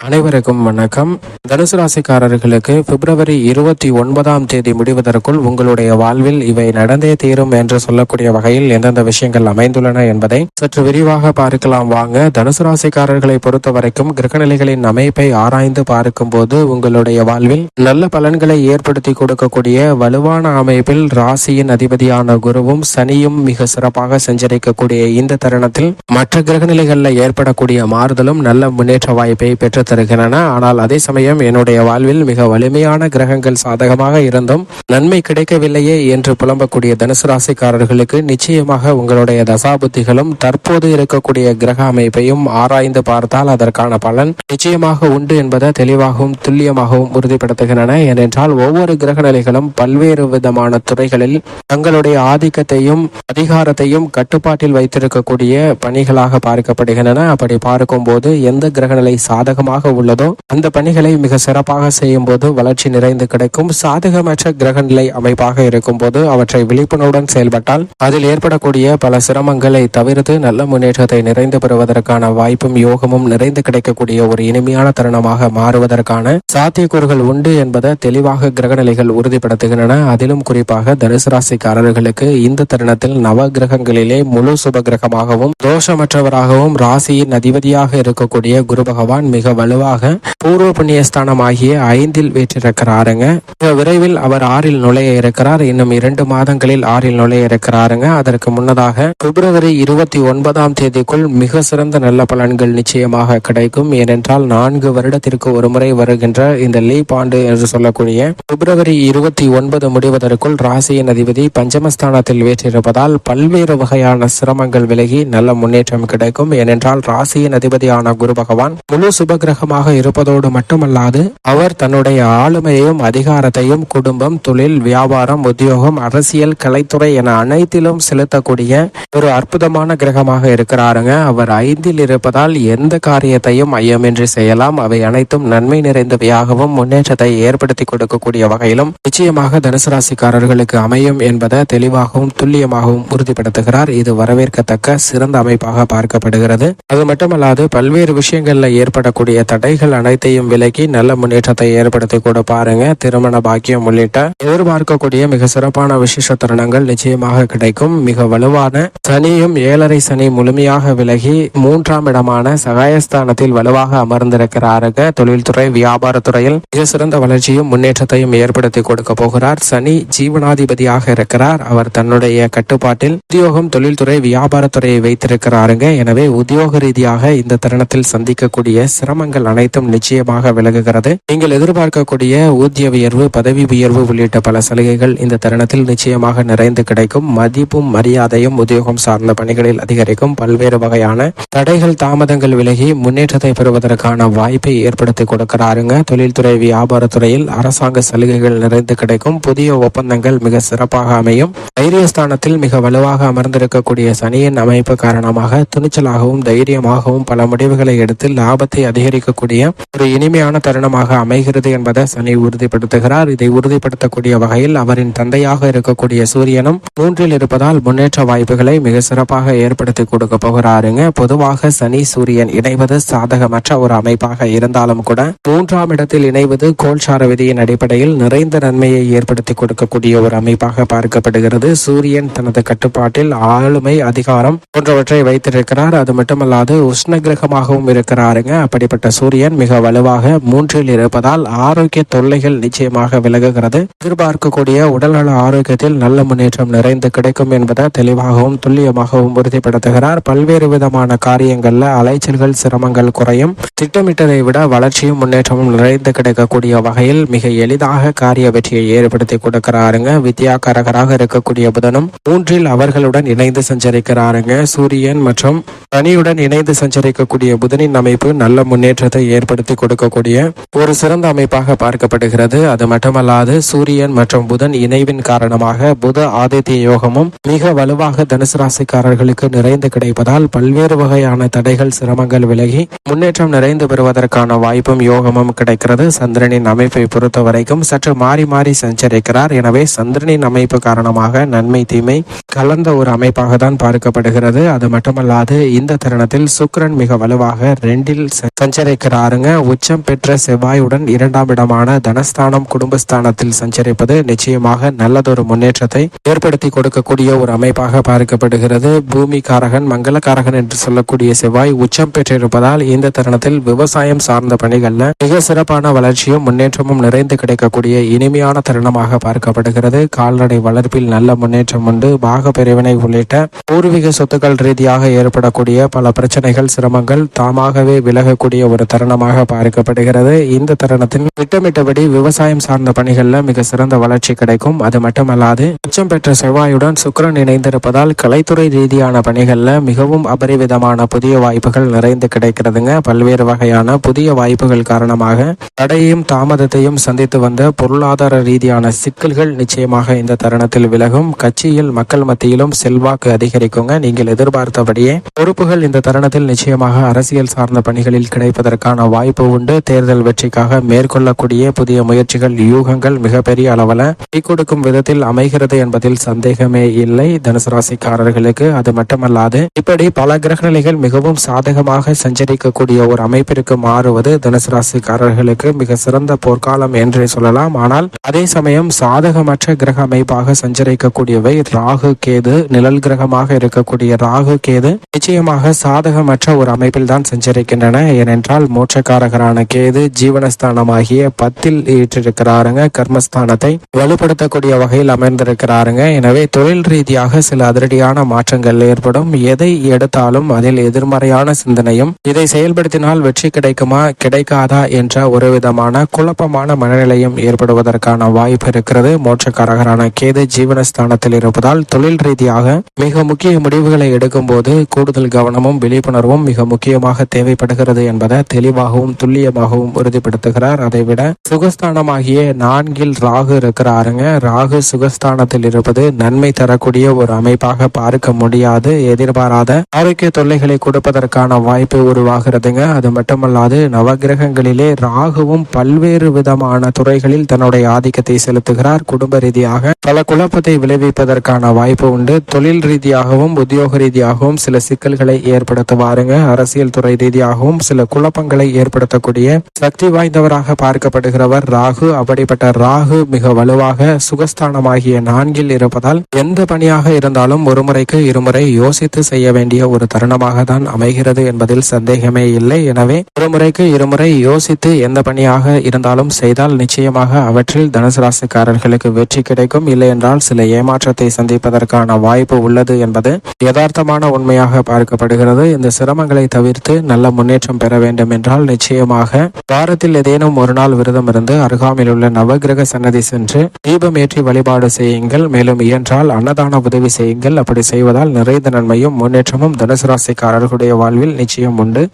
அனைவருக்கும் வணக்கம். தனுசு ராசிக்காரர்களுக்கு பிப்ரவரி இருபத்தி ஒன்பதாம் தேதி முடிவதற்குள் உங்களுடைய வாழ்வில் இவை நடந்தே தீரும் என்று சொல்லக்கூடிய வகையில் எந்தெந்த விஷயங்கள் அமைந்துள்ளன என்பதை சற்று விரிவாக பார்க்கலாம் வாங்க. தனுசு ராசிக்காரர்களை பொறுத்த வரைக்கும் கிரகநிலைகளின் அமைப்பை ஆராய்ந்து பார்க்கும் போது உங்களுடைய வாழ்வில் நல்ல பலன்களை ஏற்படுத்தி கொடுக்கக்கூடிய வலுவான அமைப்பில் ராசியின் அதிபதியான குருவும் சனியும் மிக சிறப்பாக சஞ்சரிக்கக்கூடிய இந்த தருணத்தில் மற்ற கிரகநிலைகளில் ஏற்படக்கூடிய மாறுதலும் நல்ல முன்னேற்ற வாய்ப்பை பெற்று தருகின்றன. ஆனால் அதே சமயம் என்னுடைய வாழ்வில் மிக வலிமையான கிரகங்கள் சாதகமாக இருந்தும் நன்மை கிடைக்கவில்லையே என்று புலம்பக்கூடிய தனுசு ராசிக்காரர்களுக்கு நிச்சயமாக உங்களுடைய தசாபுத்திகளும் தற்போது இருக்கக்கூடிய கிரக அமைப்பையும் ஆராய்ந்து பார்த்தால் அதற்கான பலன் நிச்சயமாக உண்டு என்பதை தெளிவாகவும் துல்லியமாகவும் உறுதிப்படுத்துகின்றன. ஏனென்றால் ஒவ்வொரு கிரக நிலைகளும் பல்வேறு விதமான துறைகளில் தங்களுடைய ஆதிக்கத்தையும் அதிகாரத்தையும் கட்டுப்பாட்டில் வைத்திருக்கக்கூடிய பணிகளாக பார்க்கப்படுகின்றன. அப்படி பார்க்கும்போது எந்த கிரகநிலை சாதகமாக உள்ளதோ அந்த பணிகளை மிக சிறப்பாக செய்யும் போது வளர்ச்சி நிறைந்து கிடைக்கும். சாதகமற்ற கிரகநிலை அமைப்பாக இருக்கும் போது அவற்றை விழிப்புணர்வுடன் செயல்பட்டால் அதில் ஏற்படக்கூடிய பல சிரமங்களை தவிர்த்து நல்ல முன்னேற்றத்தை நிறைந்து பெறுவதற்கான வாய்ப்பும் யோகமும் நிறைந்து கிடைக்கக்கூடிய ஒரு இனிமையான தருணமாக மாறுவதற்கான சாத்தியக்கூறுகள் உண்டு என்பதை தெளிவாக கிரகநிலைகள் உறுதிப்படுத்துகின்றன. அதிலும் குறிப்பாக தனுசு ராசிக்காரர்களுக்கு இந்த தருணத்தில் நவ கிரகங்களிலே முழு சுப கிரகமாகவும் தோஷமற்றவராகவும் ராசியின் அதிபதியாக இருக்கக்கூடிய குரு பகவான் மிக வலுவாக பூர்வ புண்ணியஸ்தானம் ஆகிய ஐந்தில் வேற்றிருக்கிறாருங்க. மிக விரைவில் அவர் ஆறில் நுழைய இருக்கிறார். இன்னும் இரண்டு மாதங்களில் ஆறில் நுழைய இருக்கிறாருங்க. அதற்கு முன்னதாக பிப்ரவரி இருபத்தி ஒன்பதாம் தேதிக்குள் மிக சிறந்த நல்ல பலன்கள் நிச்சயமாக கிடைக்கும். ஏனென்றால் நான்கு வருடத்திற்கு ஒரு முறை வருகின்ற இந்த லீப் ஆண்டு என்று சொல்லக்கூடிய பிப்ரவரி இருபத்தி ஒன்பது முடிவதற்குள் ராசியின் அதிபதி பஞ்சமஸ்தானத்தில் வேற்றிருப்பதால் பல்வேறு வகையான சிரமங்கள் விலகி நல்ல முன்னேற்றம் கிடைக்கும். ஏனென்றால் ராசியின் அதிபதியான குரு பகவான் முழு சுபகிரக சாதகமாக இருப்பதோடு மட்டுமல்லாது அவர் தன்னுடைய ஆளுமையையும் அதிகாரத்தையும் குடும்பம் தொழில் வியாபாரம் உத்தியோகம் அரசியல் கலைத்துறை என அனைத்திலும் செலுத்தக்கூடிய ஒரு அற்புதமான கிரகமாக இருக்கிறாருங்க. அவர் ஐந்தில் இருப்பதால் எந்த காரியத்தையும் ஐயமின்றி செய்யலாம். அவை அனைத்தும் நன்மை நிறைந்தவையாகவும் முன்னேற்றத்தை ஏற்படுத்தி கொடுக்கக்கூடிய வகையிலும் நிச்சயமாக தனுசு ராசிக்காரர்களுக்கு அமையும் என்பதை தெளிவாகவும் துல்லியமாகவும் உறுதிப்படுத்துகிறார். இது வரவேற்கத்தக்க சிறந்த அமைப்பாக பார்க்கப்படுகிறது. அது மட்டுமல்லாது பல்வேறு விஷயங்கள்ல ஏற்படக்கூடிய தடைகள் அனைத்தையும் விலகி நல்ல முன்னேற்றத்தை ஏற்படுத்தி கொடுப்பாருங்க திருமண பாக்கியம் உள்ளிட்ட எதிர்பார்க்கக்கூடிய மிக சிறப்பான விசேஷ தருணங்கள் நிச்சயமாக கிடைக்கும். மிக வலுவான சனியும் ஏழரை சனி முழுமையாக விலகி மூன்றாம் இடமான சகாயஸ்தானத்தில் வலுவாக அமர்ந்திருக்கிறாருங்க. தொழில்துறை வியாபாரத்துறையில் மிக சிறந்த வளர்ச்சியும் முன்னேற்றத்தையும் ஏற்படுத்தி கொடுக்க போகிறார். சனி ஜீவனாதிபதியாக இருக்கிறார். அவர் தன்னுடைய கட்டுப்பாட்டில் உத்தியோகம் தொழில்துறை வியாபாரத்துறையை வைத்திருக்கிறாருங்க. எனவே உத்தியோக ரீதியாக இந்த தருணத்தில் சந்திக்கக்கூடிய சிரமங்கள் அனைத்தும் நிச்சயமாக விலகுகிறது. நீங்கள் எதிர்பார்க்கக்கூடிய ஊதிய உயர்வு பதவி உயர்வு உள்ளிட்ட பல சலுகைகள் இந்த தருணத்தில் நிச்சயமாக நிறைந்து கிடைக்கும். மதிப்பும் மரியாதையும் உத்தியோகம் சார்ந்த பணிகளில் அதிகரிக்கும். பல்வேறு வகையான தடைகள் தாமதங்கள் விலகி முன்னேற்றத்தை பெறுவதற்கான வாய்ப்பை ஏற்படுத்தி கொடுக்கிறாருங்க. தொழில்துறை வியாபாரத்துறையில் அரசாங்க சலுகைகள் நிறைந்து கிடைக்கும். புதிய ஒப்பந்தங்கள் மிக சிறப்பாக அமையும். தைரியஸ்தானத்தில் மிக வலுவாக அமர்ந்திருக்கக்கூடிய சனியின் அமைப்பு காரணமாக துணிச்சலாகவும் தைரியமாகவும் பல முடிவுகளை எடுத்து லாபத்தை அதிகரிக்கக்கூடிய ஒரு இனிமையான தருணமாக அமைகிறது என்பதை சனி உறுதிப்படுத்துகிறார். இதை உறுதிப்படுத்தக்கூடிய வகையில் அவரின் தந்தையாக இருக்கக்கூடிய சூரியனும் மூன்றில் இருப்பதால் முன்னேற்ற வாய்ப்புகளை மிக சிறப்பாக ஏற்படுத்தி கொடுக்க போகிறாருங்க. பொதுவாக சனி சூரியன் இணைவது சாதகமற்ற ஒரு அமைப்பாக இருந்தாலும் கூட மூன்றாம் இடத்தில் இணைவது கோல்சார விதியின் அடிப்படையில் நிறைந்த நன்மையை ஏற்படுத்தி கொடுக்கக்கூடிய ஒரு அமைப்பாக பார்க்கப்படுகிறது. சூரியன் தனது கட்டுப்பாட்டில் ஆளுமை அதிகாரம் போன்றவற்றை வைத்திருக்கிறார். அது மட்டுமல்லாது உஷ்ண கிரகமாகவும் இருக்கிறாருங்க. அப்படிப்பட்ட சூரியன் மிக வலுவாக மூன்றில் இருப்பதால் ஆரோக்கிய தொல்லைகள் நிச்சயமாக விலகுகிறது. எதிர்பார்க்கக்கூடிய உடல்நல ஆரோக்கியத்தில் நல்ல முன்னேற்றம் நிறைந்து கிடைக்கும் என்பதை தெளிவாகவும் துல்லியமாகவும் உறுதிப்படுத்துகிறார். பல்வேறு விதமான காரியங்கள்ல அலைச்சல்கள் சிரமங்கள் குறையும். திட்டமிட்டதை விட வளர்ச்சியும் முன்னேற்றமும் நிறைந்து கிடைக்கக்கூடிய வகையில் மிக எளிதாக காரிய வெற்றியை ஏற்படுத்தி கொடுக்கிறாருங்க. வித்யாகாரகராக இருக்கக்கூடிய புதனும் மூன்றில் அவர்களுடன் இணைந்து சஞ்சரிக்கிறாருங்க. சூரியன் மற்றும் சனியுடன் இணைந்து சஞ்சரிக்கக்கூடிய புதனின் அமைப்பு நல்ல முன்னேற்றம் முன்னேற்றத்தை ஏற்படுத்தி கொடுக்கக்கூடிய ஒரு சிறந்த அமைப்பாக பார்க்கப்படுகிறது. அது மட்டுமல்லாது சூரியன் மற்றும் புதன் இணைவின் காரணமாக புத ஆதித்ய யோகமும் மிக வலுவாக தனுசு ராசிக்காரர்களுக்கு நிறைந்து கிடைப்பதால் பல்வேறு வகையான தடைகள் சிரமங்கள் விலகி முன்னேற்றம் நிறைந்து பெறுவதற்கான வாய்ப்பும் யோகமும் கிடைக்கிறது. சந்திரனின் அமைப்பை பொறுத்த வரைக்கும் சற்று மாறி மாறி சஞ்சரிக்கிறார். எனவே சந்திரனின் அமைப்பு காரணமாக நன்மை தீமை கலந்த ஒரு அமைப்பாக தான் பார்க்கப்படுகிறது. அது மட்டுமல்லாது இந்த தருணத்தில் சுக்கிரன் மிக வலுவாக ரெண்டில் சஞ்சரி சஞ்சரிக்கிறாருங்க உச்சம் பெற்ற செவ்வாயுடன் இரண்டாம் இடமான தனஸ்தானம் குடும்பஸ்தானத்தில் சஞ்சரிப்பது நிச்சயமாக நல்லதொரு முன்னேற்றத்தை ஏற்படுத்தி கொடுக்கக்கூடிய ஒரு அமைப்பாக பார்க்கப்படுகிறது. பூமி காரகன் மங்களகாரகன் என்று சொல்லக்கூடிய செவ்வாய் உச்சம் பெற்றிருப்பதால் இந்த தருணத்தில் விவசாயம் சார்ந்த பணிகள்ல மிக சிறப்பான வளர்ச்சியும் முன்னேற்றமும் நிறைந்து கிடைக்கக்கூடிய இனிமையான தருணமாக பார்க்கப்படுகிறது. கால்நடை வளர்ப்பில் நல்ல முன்னேற்றம் உண்டு. பாக பிரிவினை உள்ளிட்ட பூர்வீக சொத்துக்கள் ரீதியாக ஏற்படக்கூடிய பல பிரச்சனைகள் சிரமங்கள் தாமாகவே விலகக்கூடிய ஒரு தருணமாக பார்க்கப்படுகிறது. இந்த தருணத்தில் திட்டமிட்டபடி விவசாயம் சார்ந்த பணிகள்ல மிக சிறந்த வளர்ச்சி கிடைக்கும். அது மட்டுமல்லாது உச்சம் பெற்ற செவ்வாயுடன் சுக்கிரன் இணைந்திருப்பதால் கலைத்துறை ரீதியான பணிகள்ல மிகவும் அபரிவிதமான புதிய வாய்ப்புகள் நிறைந்து கிடைக்கிறதுங்க. பல்வேறு வகையான புதிய வாய்ப்புகள் காரணமாக தடையும் தாமதத்தையும் சந்தித்து வந்த பொருளாதார ரீதியான சிக்கல்கள் நிச்சயமாக இந்த தருணத்தில் விலகும். கட்சியில் மக்கள் மத்தியிலும் செல்வாக்கு அதிகரிக்குங்க. நீங்கள் எதிர்பார்த்தபடியே பொறுப்புகள் இந்த தருணத்தில் நிச்சயமாக அரசியல் சார்ந்த பணிகளில் கிடைப்பது கிடைப்பதற்கான வாய்ப்பு உண்டு. தேர்தல் வெற்றிக்காக மேற்கொள்ளக்கூடிய புதிய முயற்சிகள் யூகங்கள் மிகப்பெரிய அளவில் கை கொடுக்கும் விதத்தில் அமைகிறது என்பதில் சந்தேகமே இல்லை. தனுசு ராசிக்காரர்களுக்கு அது மட்டுமல்லாது இப்படி பல கிரகநிலைகள் மிகவும் சாதகமாக சஞ்சரிக்கக்கூடிய ஒரு அமைப்பிற்கு மாறுவது தனுசு ராசிக்காரர்களுக்கு மிக சிறந்த போர்க்காலம் என்றே சொல்லலாம். ஆனால் அதே சமயம் சாதகமற்ற கிரக அமைப்பாக சஞ்சரிக்கக்கூடியவை ராகு கேது நிழல் கிரகமாக இருக்கக்கூடிய ராகு கேது நிச்சயமாக சாதகமற்ற ஒரு அமைப்பில் தான் சஞ்சரிக்கின்றன. ஏனென்றால் மோட்சக்காரகரான கேது ஜீவனஸ்தானமாகிய பத்தில் ஈற்றிருக்கிறாருங்க கர்மஸ்தானத்தை வலுப்படுத்தக்கூடிய வகையில் அமர்ந்திருக்கிறாருங்க. எனவே தொழில் ரீதியாக சில அதிரடியான மாற்றங்கள் ஏற்படும். எதை எடுத்தாலும் அதில் எதிர்மறையான சிந்தனையும் இதை செயல்படுத்தினால் வெற்றி கிடைக்குமா கிடைக்காதா என்ற ஒரு விதமான குழப்பமான மனநிலையும் ஏற்படுவதற்கான வாய்ப்பு இருக்கிறது. மோட்சக்காரகரான கேது ஜீவனஸ்தானத்தில் இருப்பதால் தொழில் ரீதியாக மிக முக்கிய முடிவுகளை எடுக்கும் போது கூடுதல் கவனமும் விழிப்புணர்வும் மிக முக்கியமாக தேவைப்படுகிறது என்பதை தெளிவாகவும் துல்லியமாகவும் உறுதிப்படுத்துகிறார். அதைவிட சுகஸ்தானமாகிய நான்கில் ராகு இருக்கிறாருங்க. ராகு சுகஸ்தானத்தில் இருப்பது நன்மை தரக்கூடிய ஒரு அமைப்பாக பார்க்க முடியாது. எதிர்பாராத ஆரோக்கிய தொல்லைகளை கொடுப்பதற்கான வாய்ப்பு உருவாகிறதுங்க. அது மட்டுமல்லாது நவகிரகங்களிலே ராகுவும் பல்வேறு விதமான துறைகளில் தன்னுடைய ஆதிக்கத்தை செலுத்துகிறார். குடும்ப ரீதியாக பல குழப்பத்தை விளைவிப்பதற்கான வாய்ப்பு உண்டு. தொழில் ரீதியாகவும் உத்தியோக ரீதியாகவும் சில சிக்கல்களை ஏற்படுத்துவாருங்க. அரசியல் துறை ரீதியாகவும் சில குழப்ப குழப்பங்களை ஏற்படுத்தக்கூடிய சக்தி வாய்ந்தவராக பார்க்கப்படுகிறவர் ராகு. அப்படிப்பட்ட ராகு மிக வலுவாக சுகஸ்தானமாகிய நான்கில் இருப்பதால் எந்த பணியாக இருந்தாலும் ஒரு முறைக்கு இருமுறை யோசித்து செய்ய வேண்டிய ஒரு தருணமாக தான் அமைகிறது என்பதில் சந்தேகமே இல்லை. எனவே ஒரு முறைக்கு இருமுறை யோசித்து எந்த பணியாக இருந்தாலும் செய்தால் நிச்சயமாக அவற்றில் தனுசு ராசிக்காரர்களுக்கு வெற்றி கிடைக்கும். இல்லை என்றால் சில ஏமாற்றத்தை சந்திப்பதற்கான வாய்ப்பு உள்ளது என்பது யதார்த்தமான உண்மையாக பார்க்கப்படுகிறது. இந்த சிரமங்களை தவிர்த்து நல்ல முன்னேற்றம் பெற வேண்டும் வேண்டும் என்றால் நிச்சயமாக வாரத்தில் ஏதேனும் ஒரு நாள் விரதம் இருந்து அருகாமையில் உள்ள நவகிரக சன்னதி சென்று தீபம் ஏற்றி வழிபாடு செய்யுங்கள். மேலும் இயன்றால் அன்னதான உதவி செய்யுங்கள். அப்படி செய்வதால் நிறைந்த நன்மையும் முன்னேற்றமும் தனுசு ராசிக்காரர்களுடைய வாழ்வில் நிச்சயம் உண்டு.